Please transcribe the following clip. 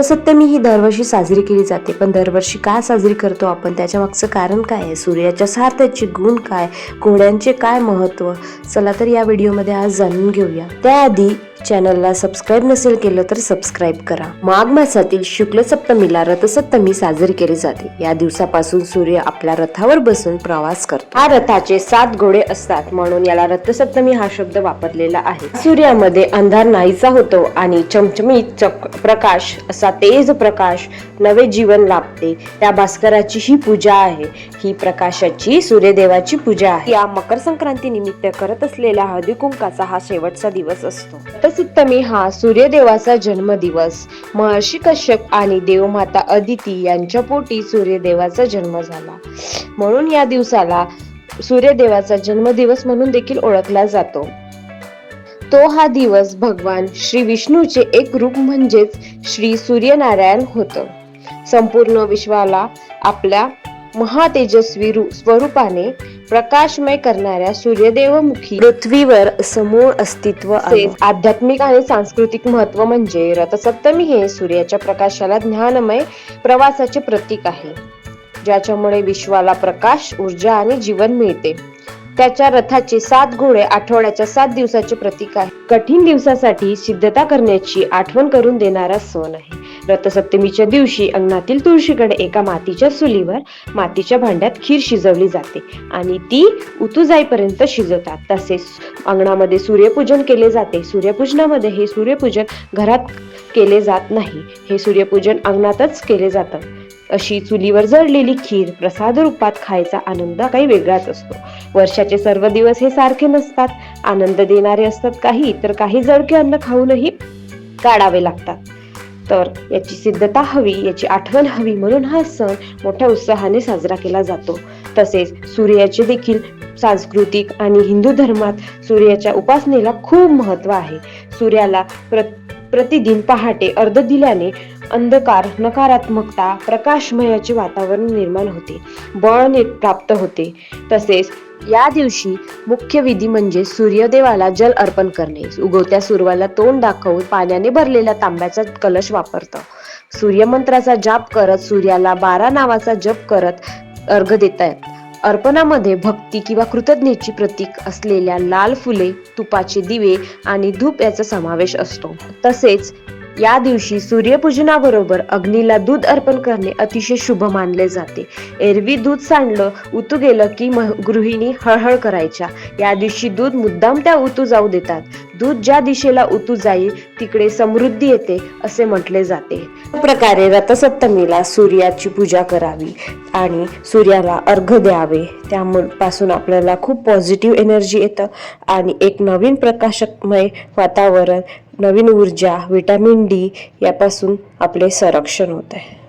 रथसप्तमी ही दरवर्षी साजरी केली जाते. पण दरवर्षी का साजरी करतो आपण? त्याच्या मागचं कारण काय आहे? सूर्याच्या सार्थ्याचे गुण काय? घोड्यांचे काय महत्त्व? चला तर या व्हिडिओमध्ये आज जाणून घेऊया. त्याआधी चॅनलला सबस्क्राईब नसेल केलं तर सबस्क्राईब करा. माघ मासातील शुक्ल सप्तमीला रथसप्तमी साजरी केली जाते. या दिवसापासून सूर्य आपल्या रथावर बसून प्रवास करतो. हा रथाचे सात घोडे असतात. म्हणून याला रथसप्तमी हा शब्द वापरलेला आहे. सूर्यामध्ये अंधार नाहीसा होतो आणि चमचमीत चक प्रकाश असा तेज प्रकाश नवे जीवन लाभते. त्या भास्कराची ही पूजा आहे. ही प्रकाशाची सूर्यदेवाची पूजा आहे. या मकर संक्रांती निमित्त करत असलेला हळदी कुंकाचा हा शेवटचा दिवस असतो. रथसप्तमी हा सूर्यदेवाचा जन्मदिवस. महर्षी कश्यप आणि देवमाता अदिती यांच्या पोटी सूर्यदेवाचा जन्म झाला. म्हणून या दिवसाला सूर्यदेवाचा जन्मदिवस म्हणून देखील ओळखला जातो. तो हा दिवस भगवान श्री विष्णूचे एक रूप म्हणजेच श्री सूर्यनारायण होतं. संपूर्ण विश्वाला आपल्या महातेजस्वी स्वरूपाने प्रकाशमय करणाऱ्या सूर्यदेवमुखी पृथ्वीवर समूळ अस्तित्व आहे. आध्यात्मिक आणि सांस्कृतिक महत्त्व म्हणजे रथसप्तमी हे सूर्याच्या प्रकाशाला ज्ञानमय प्रवासाचे प्रतीक आहे. ज्याच्यामुळे विश्वाला प्रकाश ऊर्जा आणि जीवन मिळते. त्याच्या रथाचे सात घोडे आठवड्याच्या सात दिवसाचे प्रतीक आहे. कठीण दिवसासाठी सिद्धता करण्याची आठवण करून देणारा सण आहे. रथसप्तमीच्या दिवशी अंगणातील तुळशीकडे एका मातीच्या चुलीवर मातीच्या भांड्यात खीर शिजवली जाते आणि ती उतू जाईपर्यंत शिजवतात. तसेच अंगणामध्ये सूर्यपूजन केले जाते. सूर्यपूजनामध्ये हे सूर्यपूजन घरात केले जात नाही. हे सूर्यपूजन अंगणातच केले जातं. अशी चुलीवर जळलेली खीर प्रसाद रूपात खायचा आनंद काही वेगळाच असतो. वर्षाचे सर्व दिवस हे सारखे नसतात. आनंद देणारे असतात काही तर काही जळके अन्न खाऊनही काढावे लागतात. तर याची सिद्धता हवी याची आठवण हवी म्हणून हा सण मोठ्या उत्साहाने साजरा केला जातो. तसेच सूर्याचे देखील सांस्कृतिक आणि हिंदू धर्मात सूर्याच्या उपासनेला खूप महत्त्व आहे. सूर्याला प्र प्रतिदिन पहाटे अर्ध दिल्याने अंधकार नकारात्मकता प्रकाशमयाचे वातावरण निर्माण होते. बळ प्राप्त होते. तसेच या दिवशी मुख्य विधी म्हणजे सूर्यदेवाला जल अर्पण करणे. उगवत्या सूर्याला तोंड दाखवून पाण्याने भरलेला तांब्याचा कलश वापरतं. सूर्यमंत्राचा जाप करत सूर्याला बारा नावाचा जप करत अर्घ देतात अर्पणामध्ये भक्ती किंवा कृतज्ञतेची प्रतीक असलेल्या लाल फुले तुपाचे दिवे आणि धूप याचा समावेश असतो. तसेच या दिवशी सूर्यपूजनाबरोबर अग्नीला दूध अर्पण करणे अतिशय शुभ मानले जाते. एरवी दूध सांडलं उतू गेलं की गृहिणी हळहळ करायच्या. या दिवशी दूध मुद्दाम त्या उतू जाऊ देतात. दूध ज्या दिशेला उतू जाईल तिकडे समृद्धी येते असे म्हटले जाते. प्रकारे रथसप्तमीला सूर्याची पूजा करावी आणि सूर्याला अर्घ द्यावे. त्यापासून आपल्याला खूप पॉझिटिव्ह एनर्जी येतं आणि एक नवीन प्रकाशमय वातावरण नवीन ऊर्जा व्हिटॅमिन डी यापासून आपले संरक्षण होत आहे